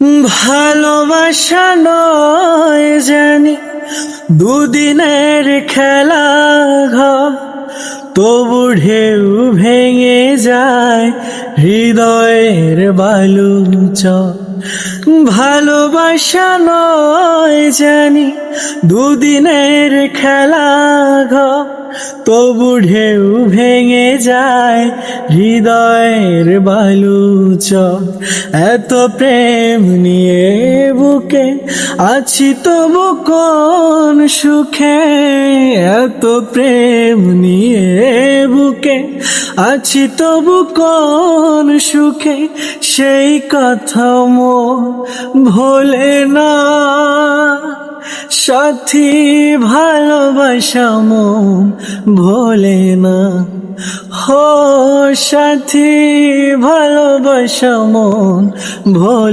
ভালোবাসা নয় জানি দুদিনের খেলা ঘর। তবু ঢেউ ভেঙে যায় হৃদয়ের বালুচ ভালোবাসা নয় জানি, দুদিনের খেলা ঘর। তবু ঢেউ ভেঙে যায় হৃদয়ের বালুচ এত প্রেম নিয়ে বুকে আছি তবু কোন সুখে। এত প্রেম নিয়ে আছি তবু কোন সুখে, সেই কথা মো ভোলে না। সাথী ভালোবাসা মন ভোলে না। হো, সাথী ভালোবাসা মন ভোলে